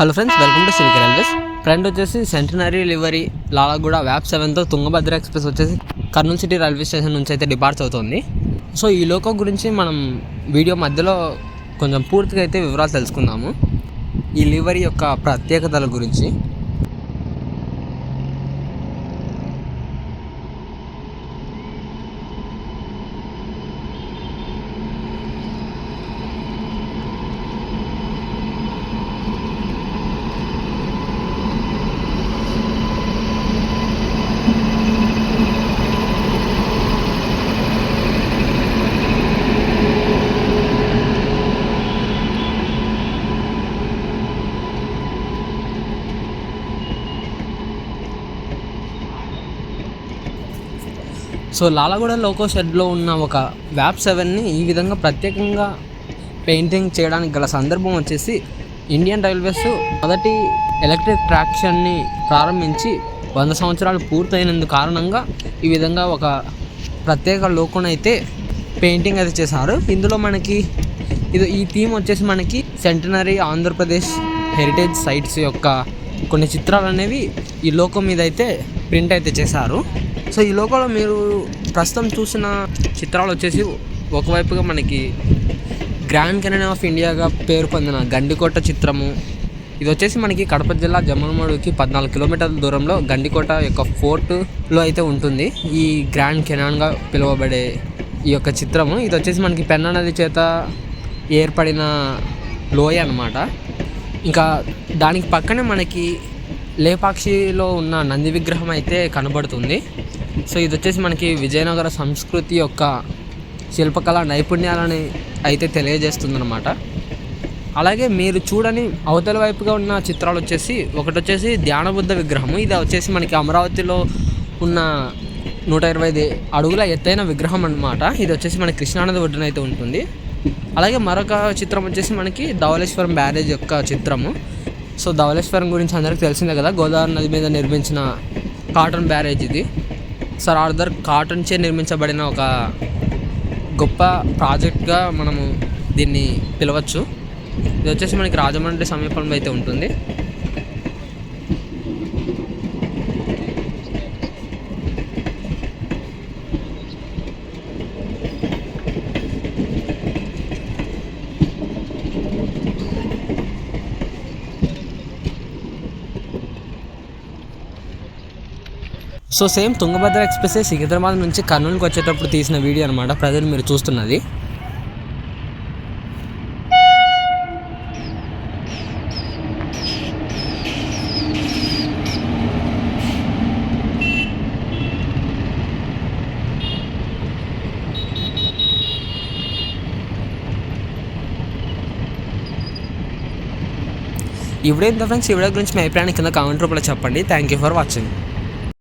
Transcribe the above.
Hello friends welcome to civic railways. Friend వచ్చేసి centenary livery Lalaguda వ్యాప్ సెవెన్తో తుంగభద్ర ఎక్స్ప్రెస్ వచ్చేసి కర్నూలు సిటీ రైల్వే స్టేషన్ నుంచి అయితే డిపార్చ్ అవుతుంది. సో ఈ లోకో గురించి మనం వీడియో మధ్యలో కొంచెం పూర్తిగా అయితే వివరాలు తెలుసుకుందాము. ఈ లివరీ యొక్క ప్రత్యేకతల గురించి. సో లాలగూడ లోకో షెడ్లో ఉన్న ఒక వ్యాప్ సెవెన్ని ఈ విధంగా ప్రత్యేకంగా పెయింటింగ్ చేయడానికి గల సందర్భం వచ్చేసి ఇండియన్ రైల్వేస్ మొదటి ఎలక్ట్రిక్ ట్రాక్షన్ని ప్రారంభించి వంద సంవత్సరాలు పూర్తయినందుకు కారణంగా ఈ విధంగా ఒక ప్రత్యేక లోకోనైతే పెయింటింగ్ అయితే చేశారు. ఇందులో మనకి ఇది ఈ థీమ్ వచ్చేసి మనకి సెంటనరీ ఆంధ్రప్రదేశ్ హెరిటేజ్ సైట్స్ యొక్క కొన్ని చిత్రాలు అనేవి ఈ లోకో మీద అయితే ప్రింట్ అయితే చేశారు. సో ఈ లోకోలో మీరు ప్రస్తుతం చూసిన చిత్రాలు వచ్చేసి ఒకవైపుగా మనకి గ్రాండ్ కెనన్ ఆఫ్ ఇండియాగా పేరు పొందిన గండికోట చిత్రము. ఇది వచ్చేసి మనకి కడప జిల్లా జమ్మలమడుకి పద్నాలుగు కిలోమీటర్ల దూరంలో గండికోట యొక్క ఫోర్ట్లో అయితే ఉంటుంది. ఈ గ్రాండ్ కెనాన్గా పిలువబడే ఈ యొక్క చిత్రము. ఇది వచ్చేసి మనకి పెన్నా నది చేత ఏర్పడిన లోయ అన్నమాట. ఇంకా దానికి పక్కనే మనకి లేపాక్షిలో ఉన్న నంది విగ్రహం అయితే కనబడుతుంది. సో ఇది వచ్చేసి మనకి విజయనగర సంస్కృతి యొక్క శిల్పకళ నైపుణ్యాలని అయితే తెలియజేస్తుందన్నమాట. అలాగే మీరు చూడని అవతల వైపుగా ఉన్న చిత్రాలు వచ్చేసి ఒకటి వచ్చేసి ధ్యానబుద్ధ విగ్రహము ఇది వచ్చేసి మనకి అమరావతిలో ఉన్న నూట ఇరవై ఐదు అడుగుల ఎత్తైన విగ్రహం అనమాట ఇది వచ్చేసి మన కృష్ణానది ఒడ్డున అయితే ఉంటుంది. అలాగే మరొక చిత్రం వచ్చేసి మనకి ధవళేశ్వరం బ్యారేజ్ యొక్క చిత్రము. సో ధవళేశ్వరం గురించి అందరికీ తెలిసిందే కదా గోదావరి నది మీద నిర్మించిన కాటన్ బ్యారేజ్ ఇది. సార్ ఆర్థర్ కాటన్ చే నిర్మించబడిన ఒక గొప్ప ప్రాజెక్ట్గా మనము దీన్ని పిలవచ్చు. ఇది వచ్చేసి మనకి రాజమండ్రి సమీపంలో అయితే ఉంటుంది. So same Tungabhadra express Secunderabad నుంచి కర్నూలుకి వచ్చేటప్పుడు తీసిన వీడియో అనమాట ప్రజెంట్ మీరు చూస్తున్నది. ఇప్పుడు ఇంత ఫ్రెండ్స్ ఈ వీడియో గురించి మీ అభిప్రాయాన్ని కింద కామెంట్ రూపంలో చెప్పండి. Thank you for watching